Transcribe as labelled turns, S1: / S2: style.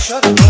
S1: সরব